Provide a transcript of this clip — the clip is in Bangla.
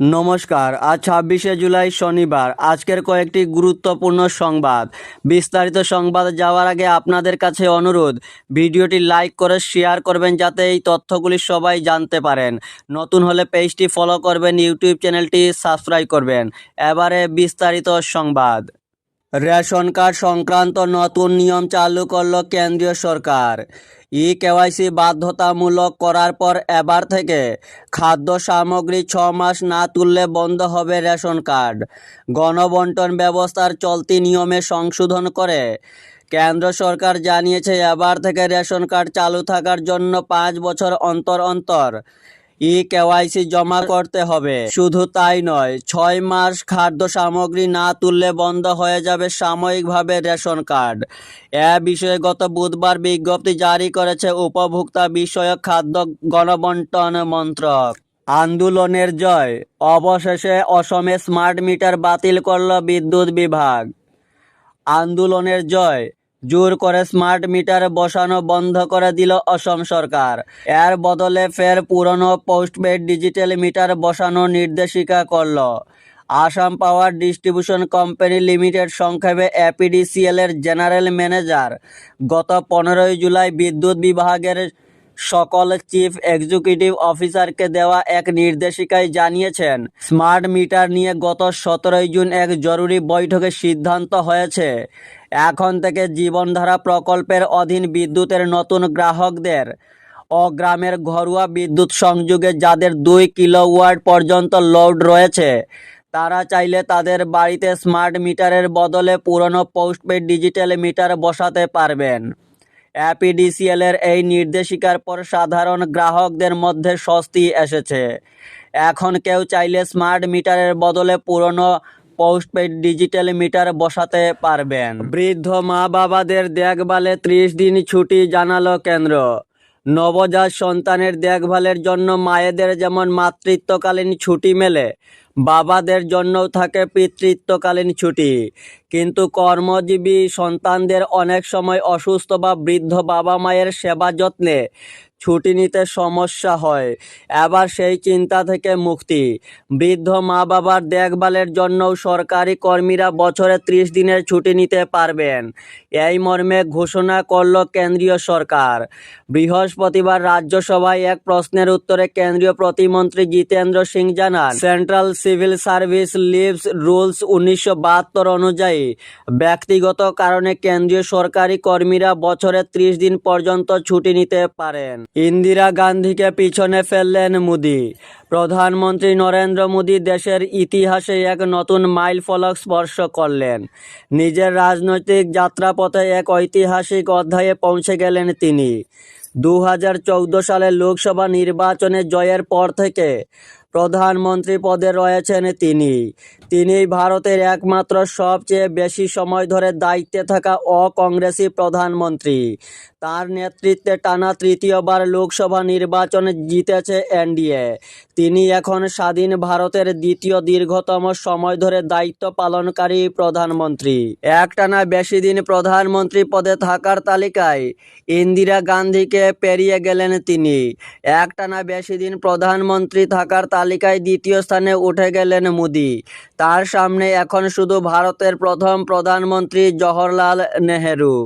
নমস্কার, আজ ছাব্বিশে জুলাই শনিবার। আজকের কয়েকটি গুরুত্বপূর্ণ সংবাদ। বিস্তারিত সংবাদ যাওয়ার আগে আপনাদের কাছে অনুরোধ, ভিডিওটি লাইক করে শেয়ার করবেন যাতে এই তথ্যগুলি সবাই জানতে পারেন। নতুন হলে পেজটি ফলো করবেন, ইউটিউব চ্যানেলটি সাবস্ক্রাইব করবেন। এবারে বিস্তারিত সংবাদ। রেশন কার্ড সংক্রান্ত নতুন নিয়ম চালু করল কেন্দ্রীয় সরকার। ই কেওয়াইসি বাধ্যতামূলক করার পর এবার থেকে খাদ্য সামগ্রী ছ মাস না তুললে বন্ধ হবে রেশন কার্ড। গণবন্টন ব্যবস্থার চলতি নিয়মে সংশোধন করে কেন্দ্র সরকার জানিয়েছে, এবার থেকে রেশন কার্ড চালু থাকার জন্য পাঁচ বছর অন্তর অন্তর ই কেওয়াইসি জমা করতে হবে। শুধু তাই নয়, ছয় মাস খাদ্য সামগ্রী না তুললে বন্ধ হয়ে যাবে সাময়িকভাবে রেশন কার্ড। এ বিষয়ে গত বুধবার বিজ্ঞপ্তি জারি করেছে উপভোক্তা বিষয়ক খাদ্য গণবন্টন মন্ত্রক। আন্দোলনের জয়, অবশেষে অসমে স্মার্ট মিটার বাতিল করল বিদ্যুৎ বিভাগ। আন্দোলনের জয় জোর করে স্মার্ট মিটার বসানো বন্ধ করে দিল অসম সরকার। এর বদলে ফের পুরনো পোস্টপেড ডিজিটাল মিটার বসানো নির্দেশিকা করল। Assam power distribution company limited সংক্ষেপে এপিডিসিএল এর জেনারেল ম্যানেজার। গত পনেরোই জুলাই বিদ্যুৎ বিভাগের সকল চিফ এক্সিকিউটিভ অফিসারকে দেওয়া এক নির্দেশিকায় জানিয়েছেন, স্মার্ট মিটার নিয়ে গত সতেরোই জুন এক জরুরি বৈঠকে সিদ্ধান্ত হয়েছে। এখন থেকে জীবনধারা প্রকল্পের অধীন বিদ্যুতের নতুন গ্রাহকদের ও গ্রামের ঘরোয়া বিদ্যুৎ সংযোগে যাদের দুই কিলোওয়াট পর্যন্ত লোড রয়েছে, তারা চাইলে তাদের বাড়িতে স্মার্ট মিটারের বদলে পুরনো পোস্টপেড ডিজিটাল মিটার বসাতে পারবেন। অ্যাপিডিসিএল এর এই নির্দেশিকার পর সাধারণ গ্রাহকদের মধ্যে স্বস্তি এসেছে। এখন কেউ চাইলে স্মার্ট মিটারের বদলে পুরনো পোস্টপেড ডিজিটাল মিটার বসাতে পারবেন। বৃদ্ধ মা বাবাদের দেখভালে ত্রিশ দিন ছুটি জানালো কেন্দ্র। নবজাত সন্তানের দেখভালের জন্য মায়েদের যেমন মাতৃত্বকালীন ছুটি মেলে বাবাদের জন্যও থাকে পিতৃত্বকালীন ছুটি। কিন্তু কর্মজীবী সন্তানদের অনেক সময় অসুস্থ বা বৃদ্ধ বাবা মায়ের সেবা যত্নে ছুটি নিতে সমস্যা হয়। এবার সেই চিন্তা থেকে মুক্তি। বৃদ্ধ মা বাবার দেখভালের জন্যও সরকারি কর্মীরা বছরে ত্রিশ দিনের ছুটি নিতে পারবেন। এই মর্মে ঘোষণা করল কেন্দ্রীয় সরকার। বৃহস্পতিবার রাজ্যসভায় এক প্রশ্নের উত্তরে কেন্দ্রীয় প্রতিমন্ত্রী জিতেন্দ্র সিং জানান, central civil service leaves rules উনিশশো বাহাত্তর অনুযায়ী, ব্যক্তিগত কারণে কেন্দ্রীয় সরকারি কর্মীরা বছরে ত্রিশ দিন পর্যন্ত ছুটি নিতে পারেন। ইন্দিরা গান্ধীকে পিছনে ফেললেন মোদি। প্রধানমন্ত্রী নরেন্দ্র মোদী দেশের ইতিহাসে এক নতুন মাইল ফলক স্পর্শ করলেন। নিজের রাজনৈতিক যাত্রাপথে এক ঐতিহাসিক অধ্যায়ে পৌঁছে গেলেন তিনি। দু হাজার চৌদ্দ সালে লোকসভা নির্বাচনে জয়ের পর থেকে প্রধানমন্ত্রী পদে রয়েছেন তিনি। তিনি ভারতের একমাত্র সবচেয়ে বেশি সময় ধরে দায়িত্বে থাকা অকংগ্রেসি প্রধানমন্ত্রী। তার নেতৃত্বে টানা তৃতীয়বার লোকসভা নির্বাচনে জিতেছে এনডিএ। তিনি এখন স্বাধীন ভারতের দ্বিতীয় দীর্ঘতম সময় ধরে দায়িত্ব পালনকারী প্রধানমন্ত্রী। একটানা বেশি দিন প্রধানমন্ত্রী পদে থাকার তালিকায় ইন্দিরা গান্ধীকে পেরিয়ে গেলেন তিনি। একটানা বেশি দিন প্রধানমন্ত্রী থাকার তালিকায় দ্বিতীয় স্থানে উঠে গেলেন মোদি। তার সামনে এখন শুধু ভারতের প্রথম প্রধানমন্ত্রী জওহরলাল নেহেরু।